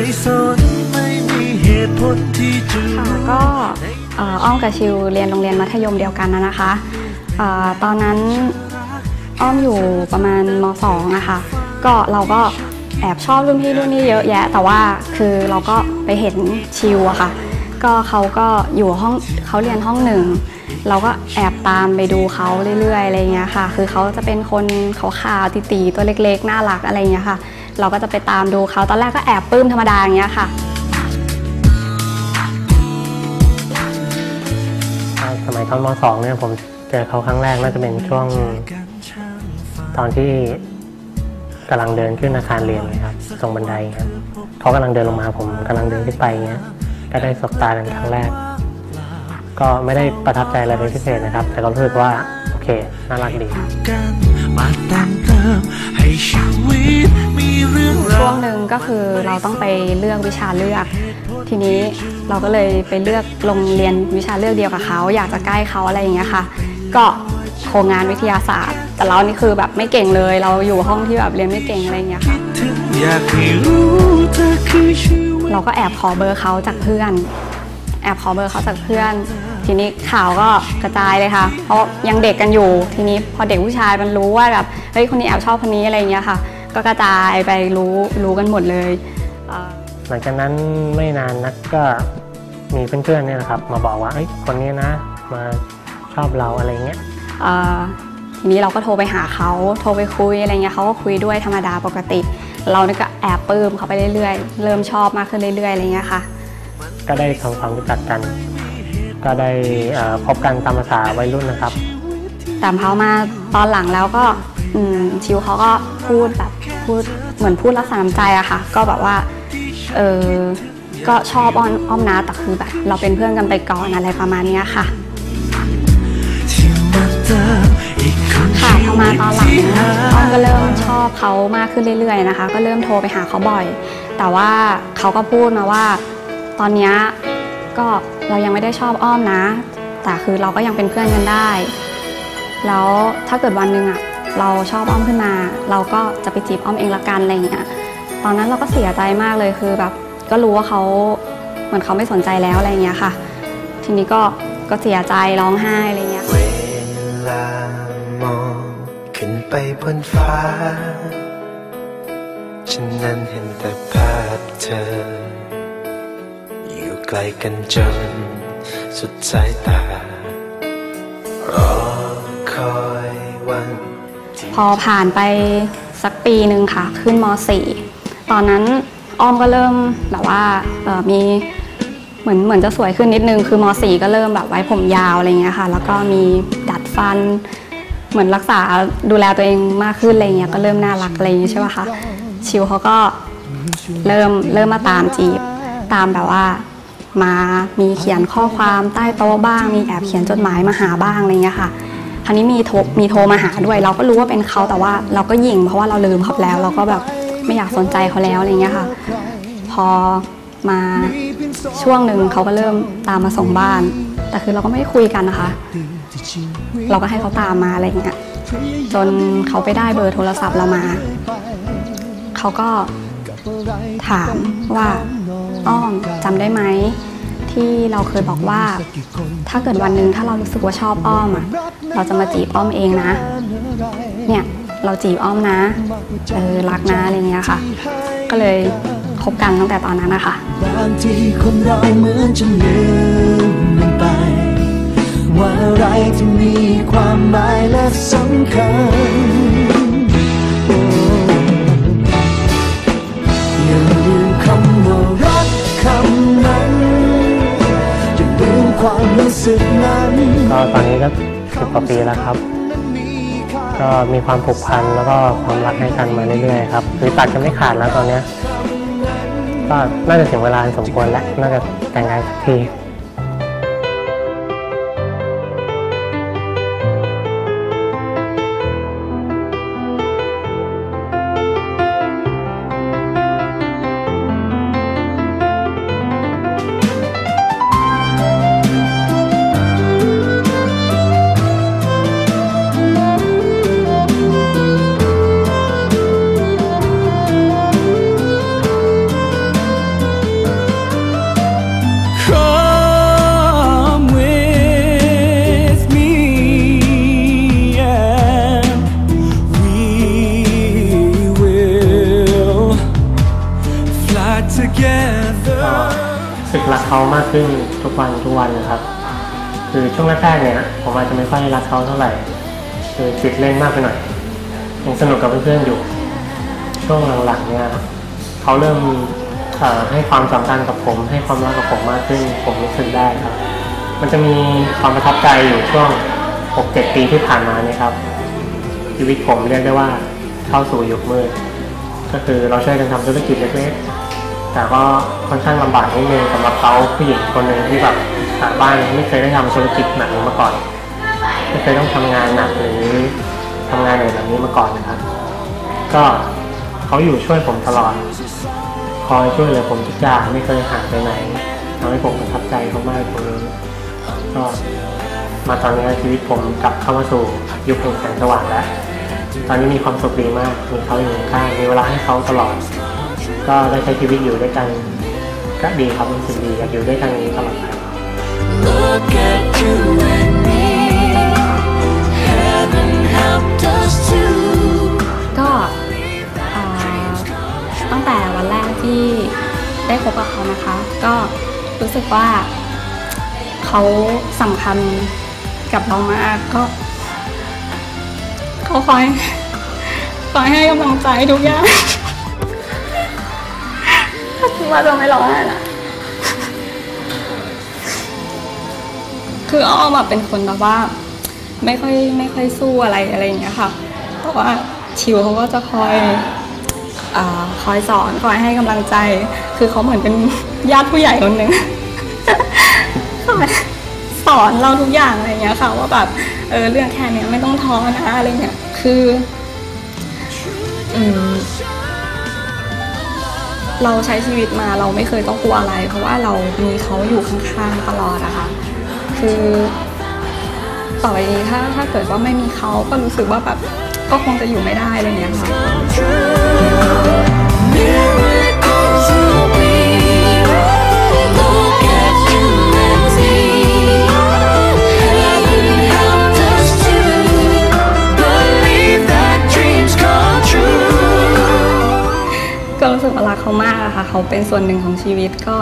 ไม่สนไม่มีเหตุผลที่จะค่ะก็อ้อมกับชิวเรียนโรงเรียนมัธยมเดียวกันนะนะคะตอนนั้นอ้อมอยู่ประมาณมสองนะคะก็เราก็แอบชอบรุ่นพี่รุ่นนี้เยอะแยะ แต่ว่าคือเราก็ไปเห็นชิวอะค่ะ ก็เขาก็อยู่ห้องเขาเรียนห้องหนึ่ง เราก็แอบตามไปดูเขาเรื่อยๆอะไรเงี้ยค่ะ คือเขาจะเป็นคนขาวๆตีๆตัวเล็กๆ น่ารักอะไรเงี้ยค่ะ เราก็จะไปตามดูเขาตอนแรกก็แอบปลื้มธรรมดาอย่างเงี้ยค่ะสมัยตอนมสองเนี่ยผมเจอเขาครั้งแรกน่าจะเป็นช่วงตอนที่กำลังเดินขึ้นอาคารเรียนเลยครับตรงบันไดครับเขากำลังเดินลงมาผมกำลังเดินขึ้นไปเงี้ยก็ได้สบตากันครั้งแรก ก็ไม่ได้ประทับใจอะไรเป็นพิเศษนะครับ แต่ก็รู้สึกว่า โอเค น่ารักดีช่วงหนึ่งก็คือเราต้องไปเลือกวิชาเลือก ทีนี้เราก็เลยไปเลือกโรงเรียนวิชาเลือกเดียวกับเขา อยากจะใกล้เขาอะไรอย่างเงี้ยค่ะ ก็โครงงานวิทยาศาสตร์ แต่เรานี่คือแบบไม่เก่งเลย เราอยู่ห้องที่แบบเรียนไม่เก่งอะไรอย่างเงี้ยค่ะเราก็แอบขอเบอร์เขาจากเพื่อน แอบขอเบอร์เขาจากเพื่อน ทีนี้ข่าวก็กระจายเลยค่ะ เพราะยังเด็กกันอยู่ ทีนี้พอเด็กผู้ชายมันรู้ว่าแบบเฮ้ยคนนี้แอบชอบคนนี้อะไรอย่างเงี้ยค่ะ ก็กระจายไปรู้รู้กันหมดเลยเอ่อหลังจากนั้นไม่นานนักก็มีเพื่อนๆเนี่ยนะครับ มาบอกว่าเอ้ยคนนี้นะ มาชอบเราอะไรเงี้ยเอ่อทีนี้เราก็โทรไปหาเขาโทรไปคุยอะไรเงี้ยเขาก็คุยด้วยธรรมดาปกติ เรานี่ก็แอบปลื้มเขาไปเรื่อยๆ เริ่มชอบมากขึ้นเรื่อยๆอะไรเงี้ยค่ะ ก็ได้ทำความรู้จักกัน ก็ได้พบกันตามภาษาวัยรุ่นนะครับแต่พอมาตอนหลังแล้วก็ชิวเขาก็พูดแบบพูดเหมือนพูดรักษาน้ำใจอะค่ะ ก็แบบว่าเออก็ชอบอ้อนอ้อมนะแต่คือแบบ เราเป็นเพื่อนกันไปก่อนอะไรประมาณนี้ค่ะที่มาเติมอีกคนค่ะพอมาตอนหลังอ้อมก็เริ่มชอบเขามากขึ้นเรื่อยๆนะคะ ก็เริ่มโทรไปหาเขาบ่อย แต่ว่าเขาก็พูดมาว่า ตอนนี้ก็ เรายังไม่ได้ชอบอ้อมนะ แต่คือเราก็ยังเป็นเพื่อนกันได้ แล้วถ้าเกิดวันหนึ่งอะเราชอบอ้อมขึ้นมา เราก็จะไปจีบอ้อมเองละกันอะไรอย่างเงี้ยตอนนั้นเราก็เสียใจมากเลยคือแบบก็รู้ว่าเขาเหมือนเขาไม่สนใจแล้วอะไรอย่างเงี้ยค่ะ ทีนี้ก็ก็เสียใจร้องไห้อะไรเงี้ยเวลามองขึ้นไปบนฟ้า ฉันนั้นเห็นแต่ภาพเธอ ไกลกันจน สุดสายตา รอคอยวันพอผ่านไปสักปีหนึ่งค่ะ ขึ้นม .4 ตอนนั้นอ้อมก็เริ่มแบบว่ามีเหมือนเหมือนจะสวยขึ้นนิดนึง คือม .4 ก็เริ่มแบบไว้ผมยาวอะไรเงี้ยค่ะ แล้วก็มีดัดฟัน เหมือนรักษาดูแลตัวเองมากขึ้นอะไรเงี้ยก็เริ่มน่ารักอะไรอย่างเงี้ยใช่ป่ะคะชิวเขาก็เริ่มเริ่มมาตามจีบตามแบบว่า มามีเขียนข้อความใต้โต๊ะบ้าง มีแอบเขียนจดหมายมาหาบ้างอะไรเงี้ยค่ะคราวนี้มีโทรมีโทรมาหาด้วย เราก็รู้ว่าเป็นเขาแต่ว่าเราก็ยิงเพราะว่าเราลืมเขาแล้ว เราก็แบบไม่อยากสนใจเขาแล้วอะไรเงี้ยค่ะ พอมาช่วงหนึ่งเขาก็เริ่มตามมาส่งบ้าน แต่คือเราก็ไม่ได้คุยกันนะคะ เราก็ให้เขาตามมาอะไรเงี้ยจนเขาไปได้เบอร์โทรศัพท์เรามา เขาก็ถามว่า อ้อมจำได้ไหมที่เราเคยบอกว่า ถ้าเกิดวันหนึ่งถ้าเรารู้สึกว่าชอบอ้อมอะเราจะมาจีบอ้อมเองนะ เนี่ยเราจีบอ้อมนะเออรักนะอะไรเงี้ยค่ะ ก็เลยคบกันตั้งแต่ตอนนั้นนะคะบางทีคนเราเหมือนจะลืมมันไป ว่าอะไรที่มีความหมายและสำคัญ ตอนนี้ก็สิบกว่าปีแล้วครับ ก็มีความผูกพันแล้วก็ความรักให้กันมาเรื่อยๆครับคือตัดกันไม่ขาดแล้วตอนเนี้ยก็น่าจะถึงเวลาสมควรแล้วน่าจะแต่งงานสักที รักเขามากขึ้นทุกวันทุกวันนะครับ คือช่วงแรกๆเนี่ยผมอาจจะไม่ค่อยรักเขาเท่าไหร่ คือติดเล่นมากไปหน่อยยังสนุกกับเพื่อนๆอยู่ ช่วงหลังๆเนี่ยเขาเริ่มให้ความสำคัญกับผม ให้ความรักกับผมมากขึ้นผมรู้สึกได้ครับ มันจะมีความประทับใจอยู่ช่วง 6-7 ปีที่ผ่านมาเนี่ยครับ ชีวิตผมเรียกได้ว่าเข้าสู่ยุคมืดก็คือเราช่วยกันทำธุรกิจเล็กๆ แต่ก็ค่อนข้างลำบากนิดนึงสำหรับเขาผู้หญิงคนหนึ่งที่แบบหาบ้านไม่เคยได้ทำธุรกิจแบบนี้มาก่อน ไม่เคยต้องทำงานหนักหรือทำงานเหนื่อยแบบนี้มาก่อนนะครับ ก็เขาอยู่ช่วยผมตลอด คอยช่วยเหลือผมทุกอย่างไม่เคยห่างไปไหนทำให้ผมประทับใจเขามากตรงนี้ก็มาตอนนี้ชีวิตผมกลับเข้ามาสู่ยุคแห่งแสงสว่างแล้ว ตอนนี้มีความสุขดีมาก มีเขาอยู่ข้าง มีเวลาให้เขาตลอด ก็ได้ใช้ชีวิตอยู่ด้วยกันก็ดีครับรู้สึกดีอยากอยู่ด้วยกันอย่างนี้ตลอดไป Look at you and me. Heaven helped us to ก็เอ่อตั้งแต่วันแรกที่ได้คบกับเขานะคะ ก็รู้สึกว่าเขาสำคัญกับเรามากก็เขาคอยคอยให้กำลังใจทุกอย่าง คิดว่าจะไม่ร้องไห้ละคืออ้อมเป็นคนแบบว่า ไม่ค่อยไม่ค่อยสู้อะไรอะไรอย่างเงี้ยค่ะแต่ว่าชิวเขาก็จะคอยอคอยสอนคอยให้กำลังใจ คือเขาเหมือนเป็นญาติผู้ใหญ่คนหนึ่งคอยสอนเราทุกอย่างอะไรอย่างเงี้ยค่ะว่าแบบเออเรื่องแค่นี้ไม่ต้องท้อนะอะไรเงี้ยคือ อืม เราใช้ชีวิตมาเราไม่เคยต้องกลัวอะไร เพราะว่าเรามีเขาอยู่ข้างๆตลอดนะคะ คือต่อไปนี้ถ้าถ้าเกิดว่าไม่มีเขาก็รู้สึกว่าแบบก็คงจะอยู่ไม่ได้อะไรอย่างเงี้ยค่ะ เป็นส่วนหนึ่งของชีวิตก็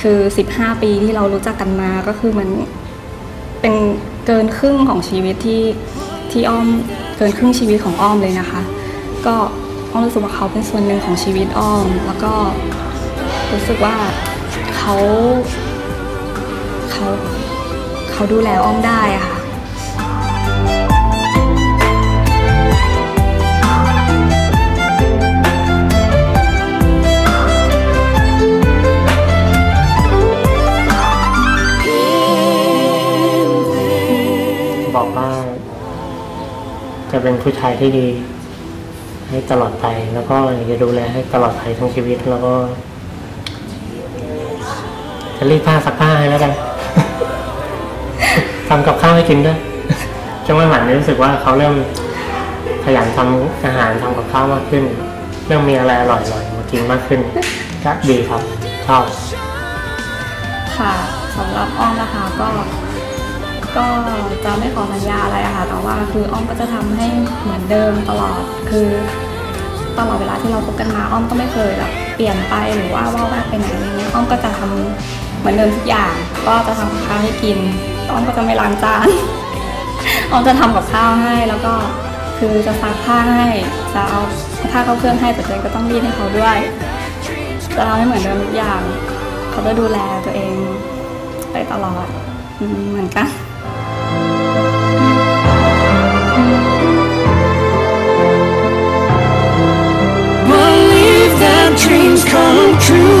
คือ 15 ปีที่เรารู้จักกันมาก็คือมันเป็นเกินครึ่งของชีวิตที่ที่อ้อมเกินครึ่งชีวิตของอ้อมเลยนะคะ ก็อ้อมรู้สึกว่าเขาเป็นส่วนหนึ่งของชีวิตอ้อม แล้วก็รู้สึกว่าเขาเขาเขาดูแลอ้อมได้ะค่ะ เป็นผู้ชายที่ดี ให้ตลอดไป แล้วก็อยากจะดูแลให้ตลอดไปทั้งชีวิต แล้วก็จะรีดผ้าซักผ้าให้แล้วกันทำกับข้าวให้กินด้วยช่วงหลังนี้รู้สึกว่าเขาเริ่มขยันทำอาหารทำกับข้าวมากขึ้น เริ่มมีอะไรอร่อยๆมากินมากขึ้นก็ดีครับชอบค่ะสำหรับอ้อมนะคะก็ ก็จะไม่ขอสัญญาอะไรอะค่ะ แต่ว่าคืออ้อมก็จะทำให้เหมือนเดิมตลอด คือตลอดเวลาที่เราคบกันมาอ้อมก็ไม่เคยแบบเปลี่ยนไปหรือว่าว่าแวกไปไหนอะไรเงี้ยอ้อมก็จะทำเหมือนเดิมทุกอย่าง ก็จะทำกับข้าวให้กินอ้อมก็จะไม่ล้างจานอ้อมจะทำกับข้าวให้แล้วก็คือจะซักผ้าให้จะเอาผ้าเข้าเครื่องให้แต่ตัวเองก็ต้องรีดให้เขาด้วยจะทำให้เหมือนเดิมทุกอย่าง เขาจะดูแลตัวเองไปตลอดเหมือนกัน come true.